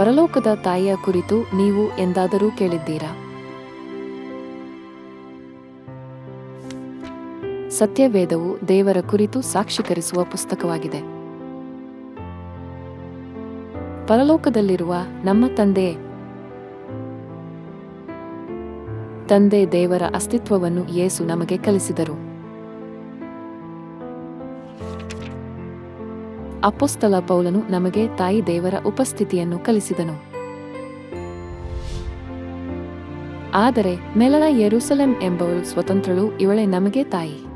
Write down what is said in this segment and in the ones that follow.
ಪರಲೋಕದ ತಾಯಿಯ ಕುರಿತು ನೀವು ಎಂದಾದರೂ ಕೇಳಿದ್ದೀರಾ? ಸತ್ಯವೇದವು ದೇವರ ಕುರಿತು ಸಾಕ್ಷೀಕರಿಸುವ ಪುಸ್ತಕವಾಗಿದೆ. ಪರಲೋಕದಲ್ಲಿರುವ ನಮ್ಮ ತಂದೆ ತಂದೆ ದೇವರ ಅಸ್ತಿತ್ವವನ್ನು ಯೇಸು ನಮಗೆ ಕಲಿಸಿದರು. ಅಪೊಸ್ತಲ ಪೌಲನು ನಮಗೆ ತಾಯಿ ದೇವರ ಉಪಸ್ಥಿತಿಯನ್ನು ಕಲಿಸಿದನು. ಆದರೆ ಮೆಲನ ಯೆರೂಸಲೆಂ ಎಂಬವಳು ಸ್ವತಂತ್ರಳು ಇವಳೆ ನಮಗೆ ತಾಯಿ.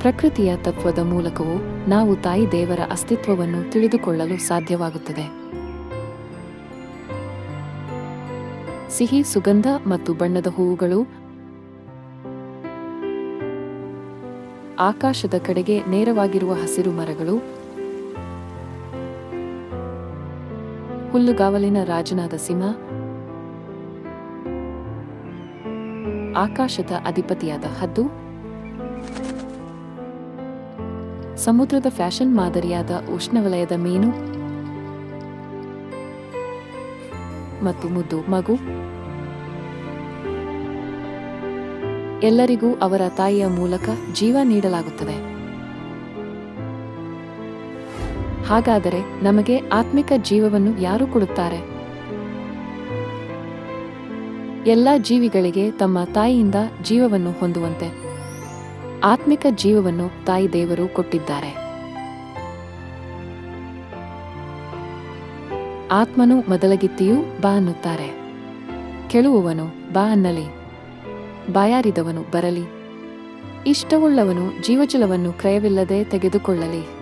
ಪ್ರಕೃತಿಯ ತತ್ವದ ಮೂಲಕವೂ ನಾವು ತಾಯಿ ದೇವರ ಅಸ್ತಿತ್ವವನ್ನು ತಿಳಿದುಕೊಳ್ಳಲು ಸಾಧ್ಯವಾಗುತ್ತದೆ. ಸಿಹಿ, ಸುಗಂಧ ಮತ್ತು ಬಣ್ಣದ ಹೂವುಗಳು ಆಕಾಶದ ಕಡೆಗೆ ನೇರವಾಗಿರುವ ಹಸಿರು ಮರಗಳು. ಹುಲ್ಲುಗಾವಲಿನ ರಾಜನಾದ ಸಿಂಹ. ಆಕಾಶದ ಅಧಿಪತಿಯಾದ ಹದ್ದು. ಸಮುದ್ರದ ಫ್ಯಾಷನ್ ಮಾದರಿಯಾದ ಉಷ್ಣವಲಯದ ಮೀನು. ಮತ್ತು ಮುದ್ದು ಮಗು. ಎಲ್ಲರಿಗೂ ಅವರ ತಾಯಿಯ ಮೂಲಕ ಜೀವ ನೀಡಲಾಗುತ್ತದೆ. ಹಾಗಾದರೆ ನಮಗೆ ಆತ್ಮಿಕ ಜೀವವನ್ನು ಯಾರು ಕೊಡುತ್ತಾರೆ? ಎಲ್ಲ ಜೀವಿಗಳಿಗೆ ತಮ್ಮ ತಾಯಿಯಿಂದ ಜೀವವನ್ನು ಹೊಂದುವಂತೆ. ಆತ್ಮಿಕ ಜೀವವನ್ನು ತಾಯಿ ದೇವರು ಕೊಟ್ಟಿದ್ದಾರೆ. ಆತ್ಮನು ಮೊದಲಗಿತ್ತಿಯೂ ಬಾ ಅನ್ನುತ್ತಾರೆ. ಕೆಳುವವನು ಬಾ ಅನ್ನಲಿ. ಬಾಯಾರಿದವನು ಬರಲಿ. ಇಷ್ಟವುಳ್ಳವನು ಜೀವಜಲವನ್ನು ಕ್ರಯವಿಲ್ಲದೆ ತೆಗೆದುಕೊಳ್ಳಲಿ.